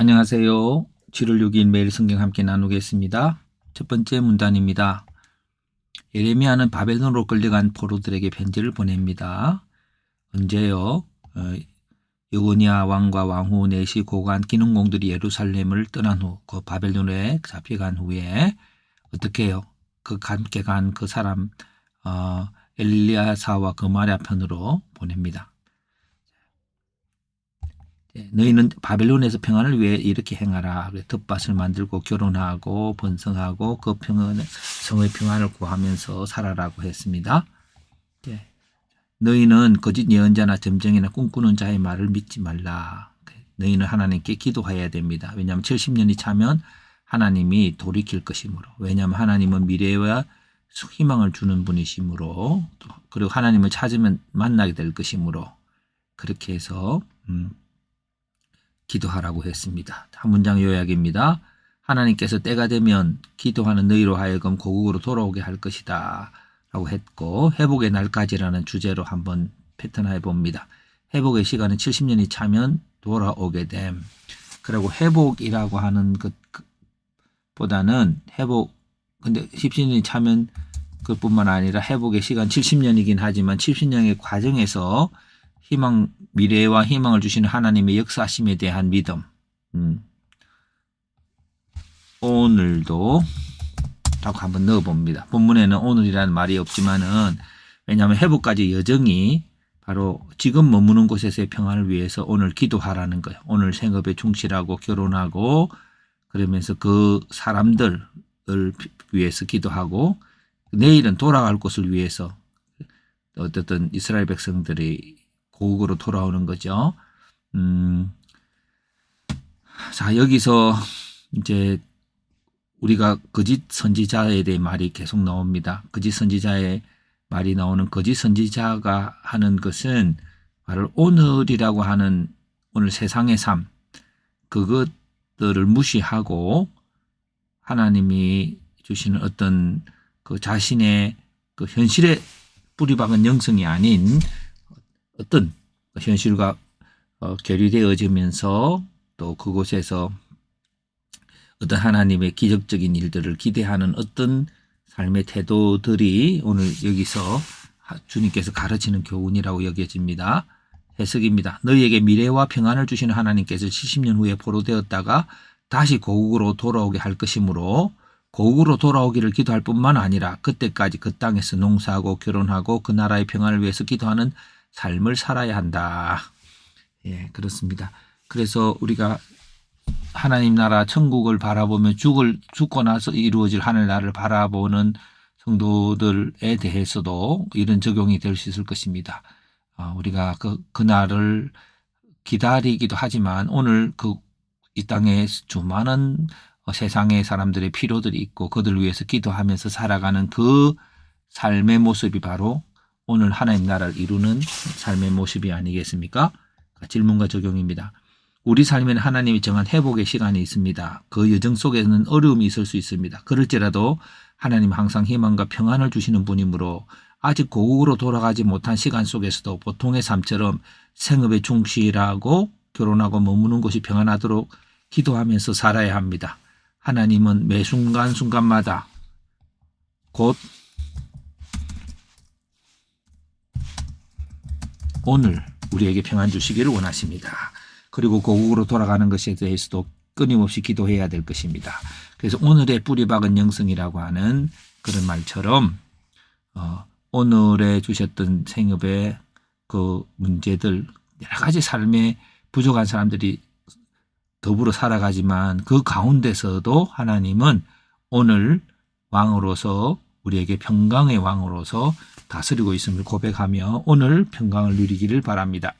안녕하세요. 7월 6일 매일 성경 함께 나누겠습니다. 첫 번째 문단입니다. 예레미야는 바벨론으로 끌려간 포로들에게 편지를 보냅니다. 언제요? 어, 여고니아 왕과 왕후 넷이 고관 기능공들이 예루살렘을 떠난 후 그 바벨론에 잡혀간 후에 어떻게 해요? 그 함께 간 그 사람 어, 엘리야사와 그마랴 편으로 보냅니다. 예, 너희는 바벨론에서 평안을 위해 이렇게 행하라. 텃밭을 만들고 결혼하고 번성하고 그 평안 성의 평안을 구하면서 살아라고 했습니다. 예. 너희는 거짓 예언자나 점쟁이나 꿈꾸는 자의 말을 믿지 말라. 너희는 하나님께 기도해야 됩니다. 왜냐하면 70년이 차면 하나님이 돌이킬 것이므로. 왜냐하면 하나님은 미래와 희망을 주는 분이시므로 또 그리고 하나님을 찾으면 만나게 될 것이므로 그렇게 해서 음, 기도하라고 했습니다. 한 문장 요약입니다. 하나님께서 때가 되면 기도하는 너희로 하여금 고국으로 돌아오게 할 것이다. 라고 했고, 회복의 날까지라는 주제로 한번 패턴화해 봅니다. 회복의 시간은 70년이 차면 돌아오게 됨. 그리고 회복이라고 하는 것 보다는 회복, 근데 10년이 차면 그뿐만 아니라 회복의 시간 70년이긴 하지만 70년의 과정에서 희망, 미래와 희망을 주시는 하나님의 역사심에 대한 믿음. 음. 오늘도 라고 한번 넣어봅니다. 본문에는 오늘이라는 말이 없지만은 왜냐하면 회복까지 여정이 바로 지금 머무는 곳에서의 평안을 위해서 오늘 기도하라는 거예요. 오늘 생업에 충실하고 결혼하고 그러면서 그 사람들을 위해서 기도하고 내일은 돌아갈 곳을 위해서 어떻든 이스라엘 백성들이 고국으로 돌아오는 거죠. 음, 자, 여기서 이제 우리가 거짓 선지자에 대해 말이 계속 나옵니다. 거짓 선지자의 말이 나오는 거짓 선지자가 하는 것은 바로 오늘이라고 하는 오늘 세상의 삶, 그것들을 무시하고 하나님이 주시는 어떤 그 자신의 그 현실에 뿌리박은 영성이 아닌 어떤 현실과 어, 결의되어지면서 또 그곳에서 어떤 하나님의 기적적인 일들을 기대하는 어떤 삶의 태도들이 오늘 여기서 주님께서 가르치는 교훈이라고 여겨집니다. 해석입니다. 너희에게 미래와 평안을 주시는 하나님께서 70년 후에 포로되었다가 다시 고국으로 돌아오게 할 것이므로 고국으로 돌아오기를 기도할 뿐만 아니라 그때까지 그 땅에서 농사하고 결혼하고 그 나라의 평안을 위해서 기도하는 삶을 살아야 한다. 예, 그렇습니다. 그래서 우리가 하나님 나라 천국을 바라보며 죽을 죽고 나서 이루어질 하늘나라를 바라보는 성도들에 대해서도 이런 적용이 될 수 있을 것입니다. 어, 우리가 그 그날을 기다리기도 하지만 오늘 그 이 땅에 수많은 세상의 사람들의 필요들이 있고 그들 위해서 기도하면서 살아가는 그 삶의 모습이 바로 오늘 하나님 나라를 이루는 삶의 모습이 아니겠습니까? 질문과 적용입니다. 우리 삶에는 하나님이 정한 회복의 시간이 있습니다. 그 여정 속에는 어려움이 있을 수 있습니다. 그럴지라도 하나님 항상 희망과 평안을 주시는 분이므로 아직 고국으로 돌아가지 못한 시간 속에서도 보통의 삶처럼 생업에 충실하고 결혼하고 머무는 곳이 평안하도록 기도하면서 살아야 합니다. 하나님은 매 순간순간마다 곧 오늘 우리에게 평안 주시기를 원하십니다. 그리고 고국으로 돌아가는 것에 대해서도 끊임없이 기도해야 될 것입니다. 그래서 오늘의 뿌리 박은 영성이라고 하는 그런 말처럼 어, 오늘에 주셨던 생업의 그 문제들 여러 가지 삶에 부족한 사람들이 더불어 살아가지만 그 가운데서도 하나님은 오늘 왕으로서 우리에게 평강의 왕으로서 다스리고 있음을 고백하며 오늘 평강을 누리기를 바랍니다.